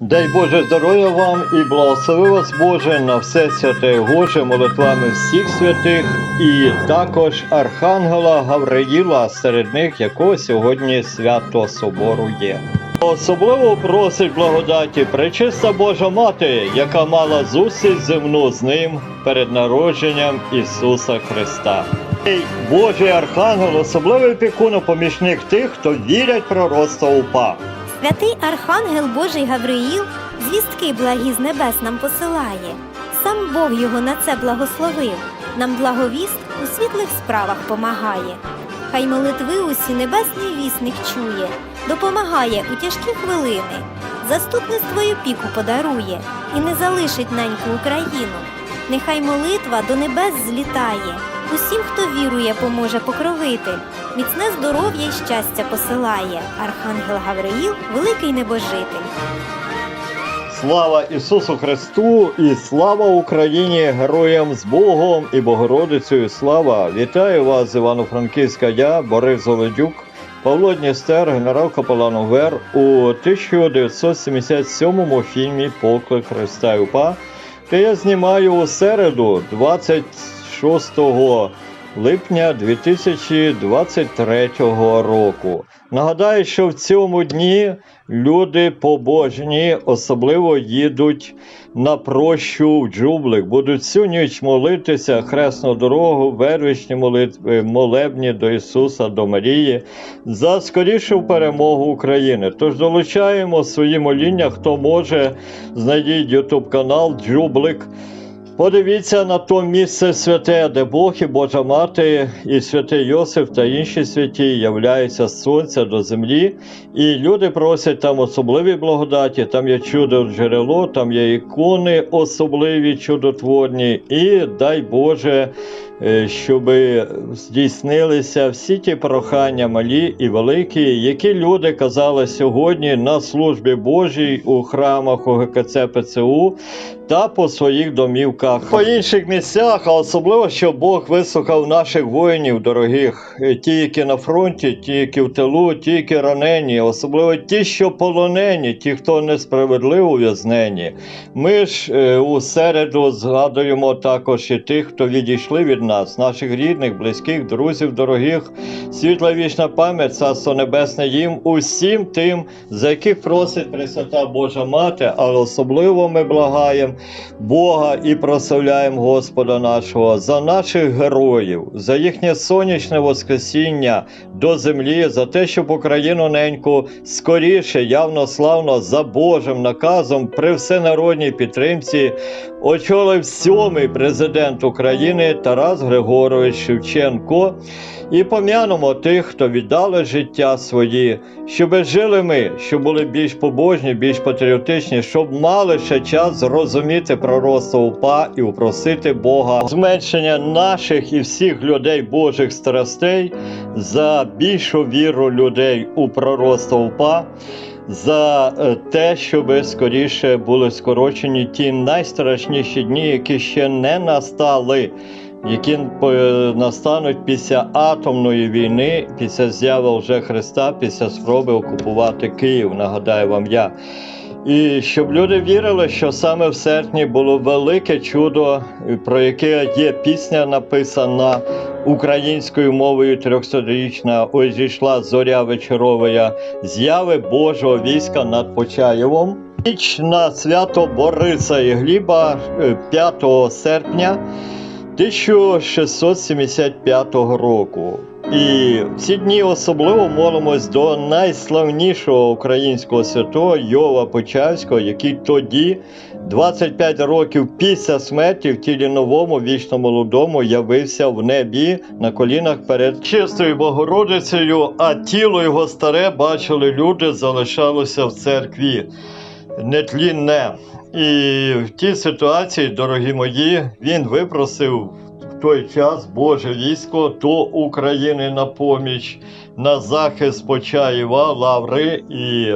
Дай Боже здоров'я вам і благослови вас Боже на все святе Боже молитвами всіх святих і також Архангела Гавриїла, серед них якого сьогодні свято Собору є. Особливо просить благодаті Пречиста Божа Мати, яка мала зустріч земну з ним перед народженням Ісуса Христа. Божий Архангел, особливий пікуно помічник тих, хто вірять пророцтво УПА. Святий Архангел Божий Гавриїл звістки благі з небес нам посилає. Сам Бог його на це благословив, нам благовіст у світлих справах помагає. Хай молитви усі небесний вісник чує, допомагає у тяжкі хвилини, заступництво й опіку подарує і не залишить неньку Україну. Нехай молитва до небес злітає, усім, хто вірує, поможе покровитель, міцне здоров'я й щастя посилає. Архангел Гавриїл, великий небожитель. Слава Ісусу Христу і слава Україні, героям з Богом і Богородицею слава! Вітаю вас Івано-Франківська я, Борис Золодюк, Павло Дністер, генерал капелан УВЕР у 1977 фільмі Поклик Христа і УПА, де я знімаю у середу 26 липня 2023 року. Нагадаю, що в цьому дні люди побожні особливо їдуть на прощу в джублик, будуть всю ніч молитися хресну дорогу, вервичні молитви, молебні до Ісуса, до Марії за скорішу перемогу України. Тож долучаємо свої моління, хто може, знайдіть YouTube канал Джублик. Подивіться на то місце святе, де Бог і Божа Мати, і святий Йосиф та інші святі являються з сонця до землі, і люди просять там особливі благодаті, там є чудо джерело, там є ікони особливі чудотворні, і дай Боже, щоб здійснилися всі ті прохання малі і великі, які люди казали сьогодні на службі Божій у храмах УГКЦ ПЦУ та по своїх домівках. По інших місцях, а особливо, що Бог вислухав наших воїнів дорогих, е, ті, які на фронті, ті, які в тилу, ті, які ранені, особливо ті, що полонені, ті, хто несправедливо ув'язнені. Ми ж е, у середу згадуємо також і тих, хто відійшли від нас, наших рідних, близьких, друзів, дорогих, світла вічна пам'ять, царство небесне їм, усім тим, за яких просить Пресвята Божа Мати, але особливо ми благаємо Бога і прославляємо Господа нашого за наших героїв, за їхнє сонячне воскресіння до землі, за те, щоб Україну неньку скоріше, явно славно за Божим наказом при всенародній підтримці очолив сьомий президент України Тарас Григорович Шевченко. І пом'янемо тих, хто віддали життя свої, щоб жили ми, щоб були більш побожні, більш патріотичні, щоб мали ще час зрозуміти пророцтво УПА і упросити Бога зменшення наших і всіх людей Божих страстей за більшу віру людей у пророцтво УПА. За е, те, щоб скоріше були скорочені ті найстрашніші дні, які ще не настали які е, настануть після атомної війни, після зяви вже Христа, після спроби окупувати Київ, нагадаю вам я. І щоб люди вірили, що саме в серпні було велике чудо, про яке є пісня написана українською мовою трьохсторічна, ось зійшла зоря вечоровая, зяви Божого війська над Почаєвом. Ніч на свято Бориса і Гліба е, 5 серпня. 1675 року. І в ці дні особливо молимось до найславнішого українського святого Йова Почаївського, який тоді, 25 років після смерті, в тілі новому, вічно молодому, явився в небі на колінах перед чистою Богородицею, а тіло його старе бачили люди, залишалося в церкві нетлінне. І в тій ситуації, дорогі мої, він випросив в той час Боже військо до України на поміч, на захист Почаєва, Лаври. І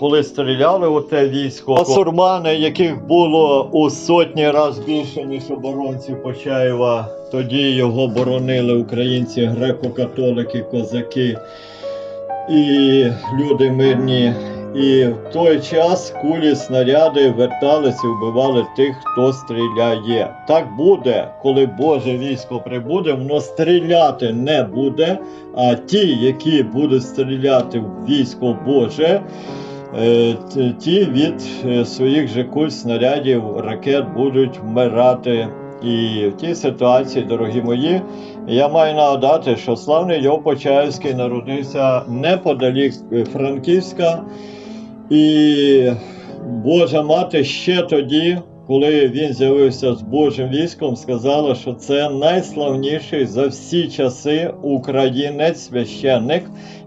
коли стріляли у те військо, басурмани, яких було у сотні разів більше, ніж оборонців Почаєва, тоді його боронили українці, греко-католики, козаки і люди мирні. І в той час кулі снаряди верталися і вбивали тих, хто стріляє. Так буде, коли Боже військо прибуде, воно стріляти не буде. А ті, які будуть стріляти в військо Боже, е, ті від е, своїх же куль, снарядів, ракет будуть вмирати. І в тій ситуації, дорогі мої, я маю нагадати, що славний Йов Почаївський народився неподалік Франківська, і Божа мати ще тоді, коли він з'явився з Божим військом, сказала, що це найславніший за всі часи українець, священник,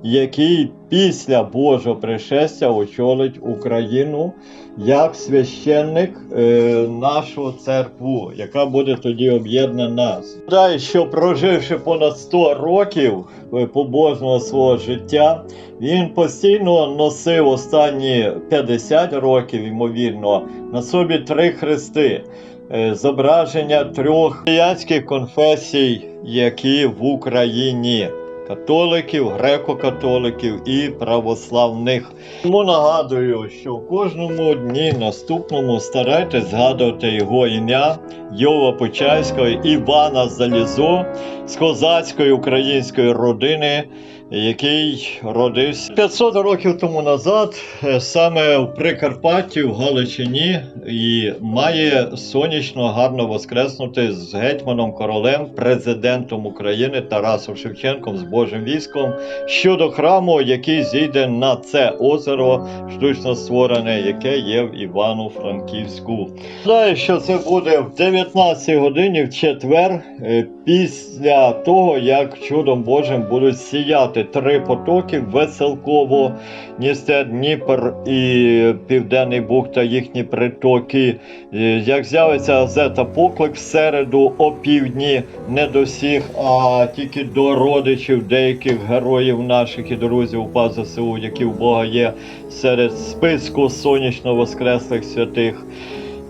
який після Божого пришестя очолить Україну як священник е, нашу церкву, яка буде тоді об'єднана. Дай, що проживши понад 100 років е, побожного свого життя, він постійно носив останні 50 років, ймовірно, на собі три хрести. е, Зображення трьох християнських конфесій, які в Україні католиків, греко-католиків і православних. Тому нагадую, що в кожному дні наступному старайтесь згадувати його ім'я Йова Почайського, Івана Залізо з козацької української родини, який родився 500 років тому назад, е, саме в Прикарпатті, в Галичині, і має сонячно гарно воскреснути з гетьманом королем, президентом України Тарасом Шевченком з Божим військом щодо храму, який зійде на це озеро, штучно створене, яке є в Івано-Франківську. Знаю, що це буде в 19 годині в четвер, е, після того, як чудом Божим будуть сіяти три потоки Веселково, Дністер, Дніпр і Південний Буг та їхні притоки. Е, Як з'явиться газета Поклик в середу о півдні, не до всіх, а тільки до родичів деяких героїв наших і друзів УПА ЗСУ, які в Бога є серед списку сонячно воскреслих святих.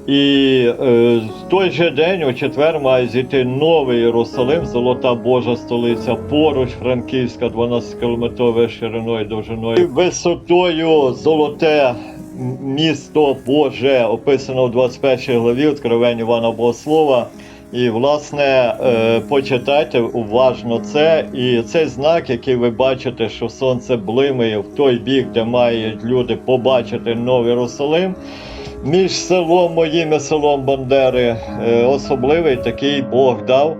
І е, в той же день, у четвер, має зійти новий Єрусалим, золота Божа столиця, поруч Франківська, 12 кілометровою шириною, довжиною, висотою золоте місто Боже, описано в 21 главі Откровень Івана Богослова. І, власне, е, почитайте уважно це. І цей знак, який ви бачите, що сонце блимає в той бік, де мають люди побачити новий Єрусалим. Між селом моїм і селом Бандери е, особливий такий Бог дав.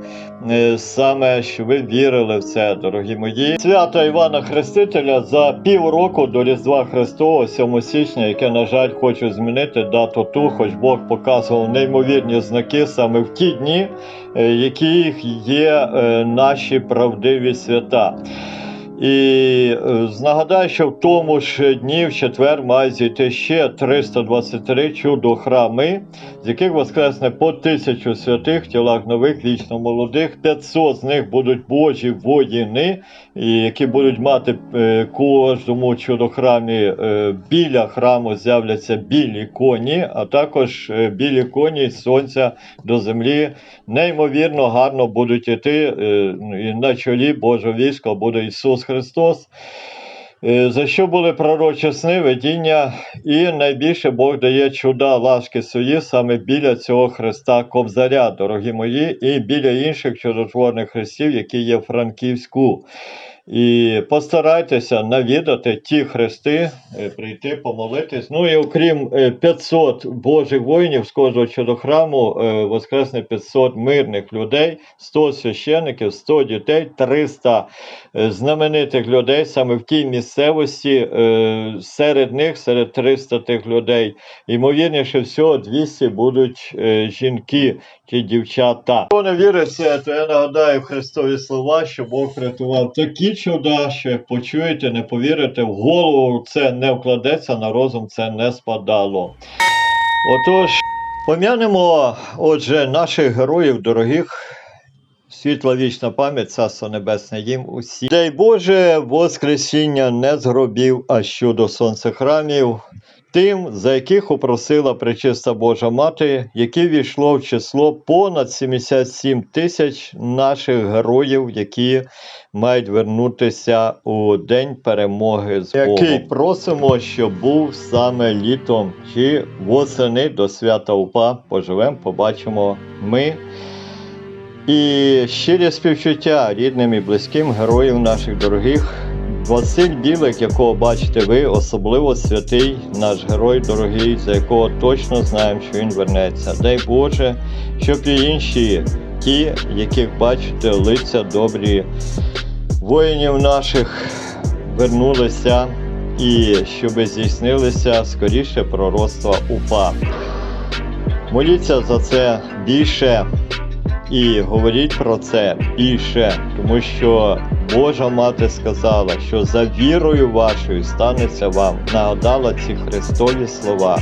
е, Саме що ви вірили в це, дорогі мої. Свято Івана Хрестителя за півроку до Різдва Христового, 7 січня, яке, на жаль, хочу змінити дату ту, хоч Бог показував неймовірні знаки саме в ті дні, е, яких є наші правдиві свята. І е, нагадаю, що в тому ж дні в четвер має зійти ще 323 чудо храми, з яких воскресне по тисячу святих тілах нових, вічно молодих. 500 з них будуть Божі воїни, які будуть мати е, кожному чудохрамі е, біля храму з'являться білі коні, а також білі коні з сонця до землі неймовірно гарно будуть іти. І на чолі Божого війська буде Ісус Христос. Е, За що були пророчі сни, видіння, і найбільше Бог дає чуда ласки свої саме біля цього Христа Кобзаря, дорогі мої, і біля інших чудотворних хрестів, які є в Франківську. І постарайтеся навідати ті хрести, е, прийти, помолитись. Ну і окрім е, 500 Божих воїнів з кожного чудохраму е, воскресне 500 мирних людей, 100 священиків, 100 дітей, 300 е, знаменитих людей саме в тій місцевості. е, Серед них, серед 300 тих людей, ймовірніше всього, 200 будуть е, жінки чи дівчата. Хто не вірить це, то я нагадаю Христові слова, що Бог врятував такі чуда, що як почуєте, не повірите, в голову це не вкладеться, на розум це не спадало. Отож, пом'янемо, отже, наших героїв дорогих. Світла вічна пам'ять, царство небесне їм усі. Дай Боже, Воскресіння не з гробів, а щодо сонцехрамів. Тим, за яких опросила Пречиста Божа Мати, яке війшло в число понад 77 тисяч наших героїв, які мають вернутися у день перемоги з Богом. Який просимо, щоб був саме літом чи восени до свята УПА. Поживемо, побачимо ми. І щирі співчуття рідним і близьким героїв наших дорогих. Василь Білик, якого бачите ви, особливо святий наш герой дорогий, за якого точно знаємо, що він вернеться. Дай Боже, щоб і інші, ті, яких бачите, лиця добрі воїнів наших вернулися і щоб здійснилися скоріше пророцтва УПА. Моліться за це більше і говоріть про це більше, тому що Божа мати сказала, що за вірою вашою станеться вам, нагадала ці Христові слова.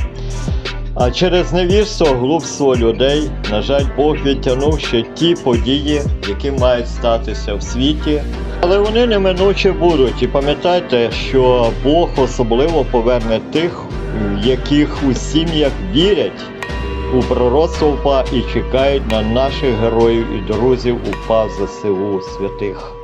А через невірство, глупство людей, на жаль, Бог відтягнув ще ті події, які мають статися в світі. Але вони неминуче будуть. І пам'ятайте, що Бог особливо поверне тих, яких у сім'ях вірять у пророцтво УПА і чекають на наших героїв і друзів УПА ЗСУ святих.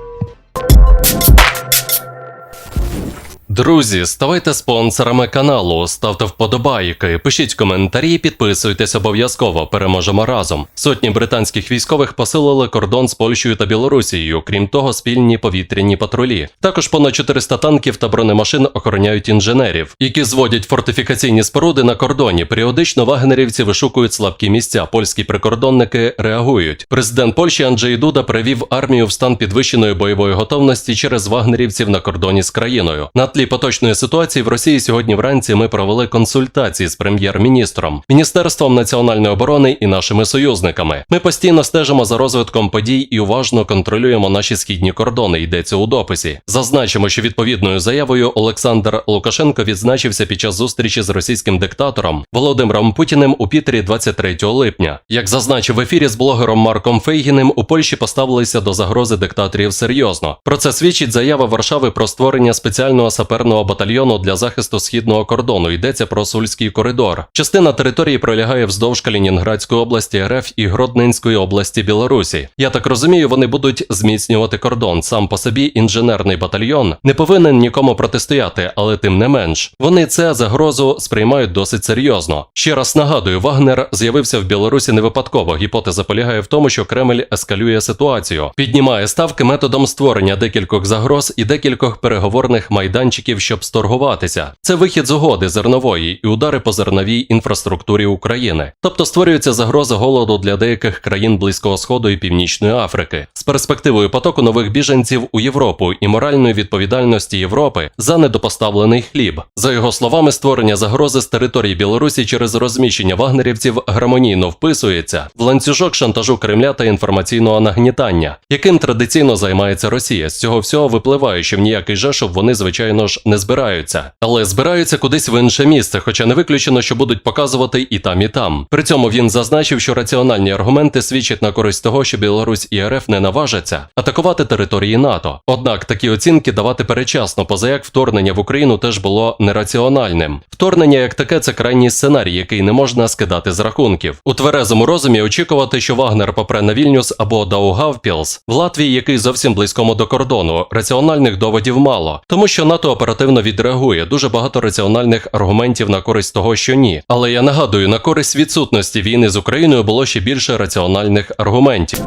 Друзі, ставайте спонсорами каналу, ставте вподобайки, пишіть коментарі, підписуйтесь обов'язково. Переможемо разом. Сотні британських військових посилили кордон з Польщею та Білорусією. Крім того, спільні повітряні патрулі. Також понад 400 танків та бронемашин охороняють інженерів, які зводять фортифікаційні споруди на кордоні. Періодично вагнерівці вишукують слабкі місця. Польські прикордонники реагують. Президент Польщі Анджей Дуда привів армію в стан підвищеної бойової готовності через вагнерівців на кордоні з країною. На тлі поточної ситуації в Росії сьогодні вранці ми провели консультації з прем'єр-міністром, міністерством національної оборони і нашими союзниками. Ми постійно стежимо за розвитком подій і уважно контролюємо наші східні кордони. Йдеться у дописі. Зазначимо, що відповідною заявою Олександр Лукашенко відзначився під час зустрічі з російським диктатором Володимиром Путіним у Пітері 23 липня. Як зазначив в ефірі з блогером Марком Фейгіним, у Польщі поставилися до загрози диктаторів серйозно. Про це свідчить заява Варшави про створення спеціального саперного батальйону для захисту східного кордону. Йдеться про Сульський коридор. Частина території пролягає вздовж Калінінградської області РФ і Гродненської області Білорусі. Я так розумію, вони будуть зміцнювати кордон. Сам по собі інженерний батальйон не повинен нікому протистояти, але тим не менш вони це загрозу сприймають досить серйозно. Ще раз нагадую, Вагнер з'явився в Білорусі не випадково. Гіпотеза полягає в тому, що Кремль ескалює ситуацію, піднімає ставки методом створення декількох загроз і декількох переговорних майданчиків, щоб сторгуватися. Це вихід з угоди зернової і удари по зерновій інфраструктурі України. Тобто створюється загроза голоду для деяких країн Близького Сходу і Північної Африки з перспективою потоку нових біженців у Європу і моральної відповідальності Європи за недопоставлений хліб. За його словами, створення загрози з території Білорусі через розміщення вагнерівців гармонійно вписується в ланцюжок шантажу Кремля та інформаційного нагнітання, яким традиційно займається Росія. З цього всього випливає, що в ніякий жешов вони звичайно ж не збираються, але збираються кудись в інше місце, хоча не виключено, що будуть показувати і там, і там. При цьому він зазначив, що раціональні аргументи свідчать на користь того, що Білорусь і РФ не наважаться атакувати території НАТО. Однак такі оцінки давати перечасно, поза як вторгнення в Україну теж було нераціональним. Вторгнення як таке це крайній сценарій, який не можна скидати з рахунків. У тверезому розумі очікувати, що Вагнер попре на Вільнюс або Даугавпілс в Латвії, який зовсім близькому до кордону, раціональних доводів мало, тому що НАТО оперативно відреагує. Дуже багато раціональних аргументів на користь того, що ні. Але я нагадую, на користь відсутності війни з Україною було ще більше раціональних аргументів.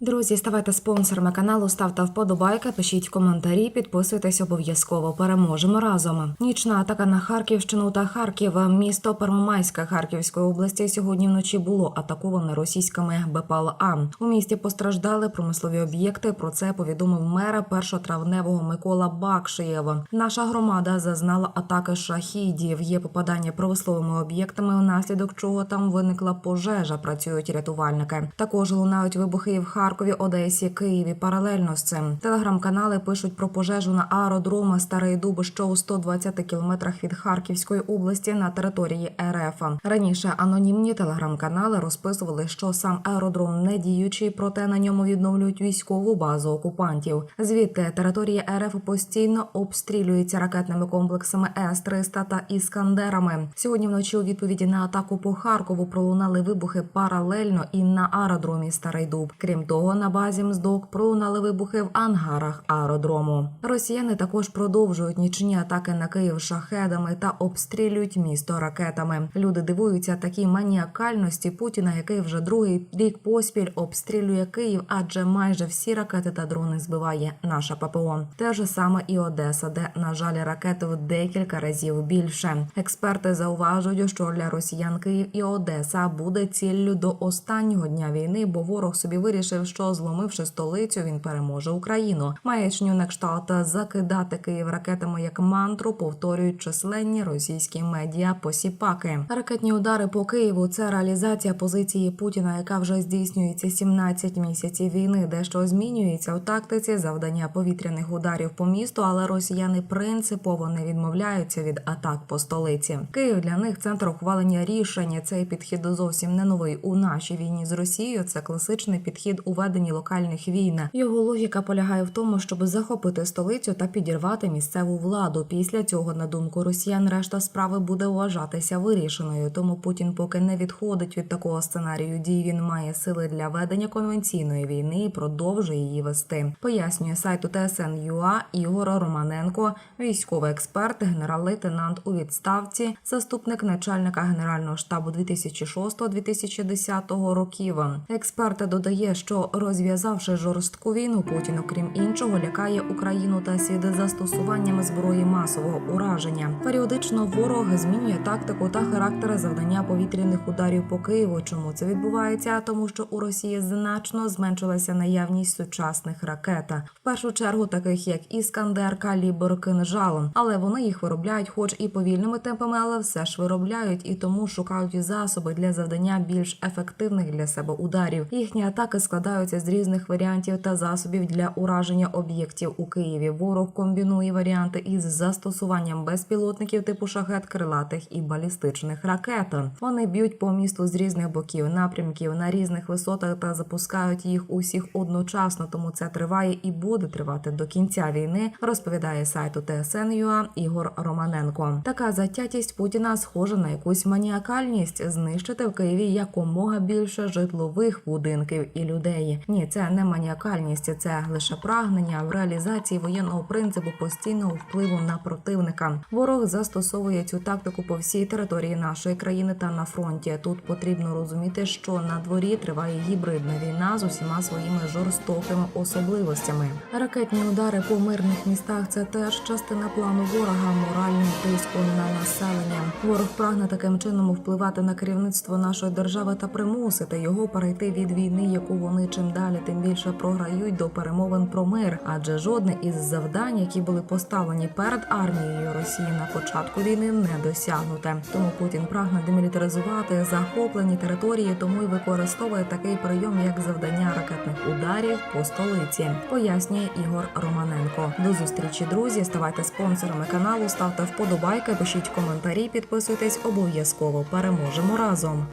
Друзі, ставайте спонсорами каналу, ставте вподобайки, пишіть коментарі, підписуйтесь обов'язково. Переможемо разом. Нічна атака на Харківщину та Харків. Місто Первомайське Харківської області сьогодні вночі було атаковане російськими БПЛА. У місті постраждали промислові об'єкти. Про це повідомив мера першотравневого Микола Бакшиєв. Наша громада зазнала атаки шахідів. Є попадання промисловими об'єктами, внаслідок чого там виникла пожежа. Працюють рятувальники. Також лунають вибухи в Харкові. Харкові, Одесі, Києві. Паралельно з цим телеграм-канали пишуть про пожежу на аеродрома Старий Дуб, що у 120 кілометрах від Харківської області на території РФ. Раніше анонімні телеграм-канали розписували, що сам аеродром не діючий, проте на ньому відновлюють військову базу окупантів. Звідти територія РФ постійно обстрілюється ракетними комплексами С-300 та Іскандерами. Сьогодні вночі у відповіді на атаку по Харкову пролунали вибухи паралельно і на аеродромі Старий Дуб. Крім того, на базі МЗДОК пролунали вибухи в ангарах аеродрому. Росіяни також продовжують нічні атаки на Київ шахедами та обстрілюють місто ракетами. Люди дивуються такій маніакальності Путіна, який вже другий рік поспіль обстрілює Київ, адже майже всі ракети та дрони збиває наша ППО. Те ж саме і Одеса, де на жаль ракет в декілька разів більше. Експерти зауважують, що для росіян Київ і Одеса буде ціллю до останнього дня війни, бо ворог собі вирішив, що зломивши столицю, він переможе Україну. Маячню на кшталт закидати Київ ракетами як мантру повторюють численні російські медіа посіпаки. Ракетні удари по Києву це реалізація позиції Путіна, яка вже здійснюється 17 місяців війни, дещо змінюється у тактиці завдання повітряних ударів по місту, але росіяни принципово не відмовляються від атак по столиці. Київ для них центр ухвалення рішення. Цей підхід зовсім не новий у нашій війні з Росією. Це класичний підхід у веденні локальних війн. Його логіка полягає в тому, щоб захопити столицю та підірвати місцеву владу. Після цього, на думку росіян, решта справи буде вважатися вирішеною. Тому Путін поки не відходить від такого сценарію дій. Він має сили для ведення конвенційної війни і продовжує її вести. Пояснює сайту ТСН.UA Ігор Романенко, військовий експерт, генерал-лейтенант у відставці, заступник начальника генерального штабу 2006-2010 років. Експерт додає, що розв'язавши жорстку війну, Путін, окрім іншого, лякає Україну та світ застосуванням зброї масового ураження. Періодично ворог змінює тактику та характер завдання повітряних ударів по Києву. Чому це відбувається? Тому що у Росії значно зменшилася наявність сучасних ракет. В першу чергу таких як Іскандер, Калібр, Кинжал. Але вони їх виробляють, хоч і повільними темпами, але все ж виробляють і тому шукають засоби для завдання більш ефективних для себе ударів. Їхні атаки складаються з різних варіантів та засобів для ураження об'єктів у Києві. Ворог комбінує варіанти із застосуванням безпілотників типу шахет, крилатих і балістичних ракет. Вони б'ють по місту з різних боків, напрямків на різних висотах та запускають їх усіх одночасно. Тому це триває і буде тривати до кінця війни. Розповідає сайту TSN.ua Ігор Романенко. Така затятість Путіна схожа на якусь маніакальність знищити в Києві якомога більше житлових будинків і людей. Ні, це не маніакальність, це лише прагнення в реалізації воєнного принципу постійного впливу на противника. Ворог застосовує цю тактику по всій території нашої країни та на фронті. Тут потрібно розуміти, що на дворі триває гібридна війна з усіма своїми жорстокими особливостями. Ракетні удари по мирних містах це теж частина плану ворога морального тиску на населення. Ворог прагне таким чином впливати на керівництво нашої держави та примусити його перейти від війни, яку вони чим далі, тим більше програють до перемовин про мир. Адже жодне із завдань, які були поставлені перед армією Росії на початку війни, не досягнуте. Тому Путін прагне демілітаризувати захоплені території, тому й використовує такий прийом, як завдання ракетних ударів по столиці. Пояснює Ігор Романенко. До зустрічі, друзі. Ставайте спонсорами каналу, ставте вподобайки, пишіть коментарі, підписуйтесь обов'язково. Переможемо разом.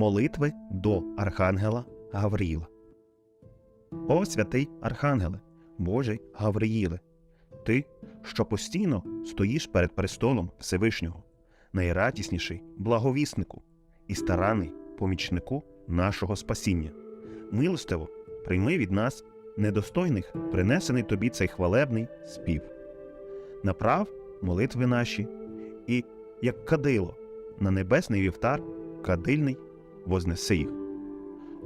Молитви до Архангела Гавриїла. О святий Архангеле, Божий Гавриїле, ти, що постійно стоїш перед престолом Всевишнього, найрадісніший благовіснику і старанний помічнику нашого спасіння. Милостиво прийми від нас, недостойних, принесений тобі цей хвалебний спів. Направ молитви наші, і, як кадило, на небесний вівтар кадильний вознеси їх.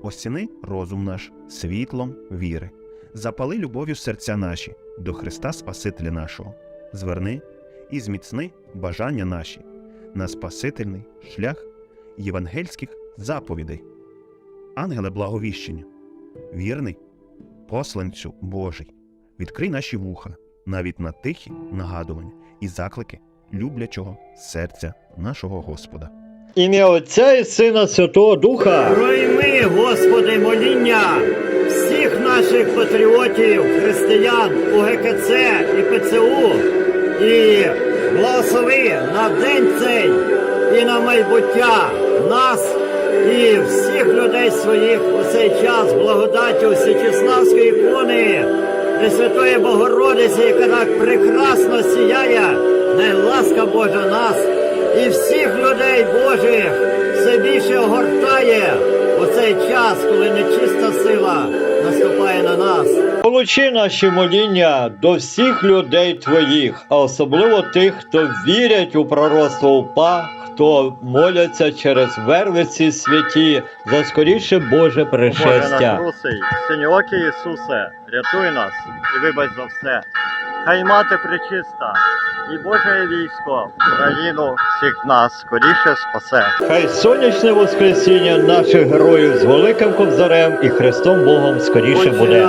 Осціни розум наш світлом віри, запали любов'ю серця наші до Христа Спасителя нашого, зверни і зміцни бажання наші на Спасительний шлях євангельських заповідей. Ангеле благовіщення, вірний, посланцю Божий, відкрий наші вуха навіть на тихі нагадування і заклики люблячого серця нашого Господа. Ім'я Отця і Сина Святого Духа. Пройми, Господи, моління всіх наших патріотів, християн УГКЦ і ПЦУ і благослови на день цей і на майбуття нас і всіх людей своїх у цей час благодаттю Всечеславської ікони Пресвятої Богородиці, яка так прекрасно сіяє, най ласка Божа нас і всіх людей Божих все більше огортає у цей час, коли нечиста сила наступає на нас. Получи наші моління до всіх людей твоїх, а особливо тих, хто вірять у пророцтво УПА, хто моляться через вервиці святі за скоріше Боже пришестя. Боже синьоокий Ісусе, рятуй нас і вибач за все. Хай мати причиста і Боже військо, країну всіх нас скоріше спасе. Хай сонячне воскресіння наших героїв з великим ковзарем і Христом Богом скоріше Отче буде.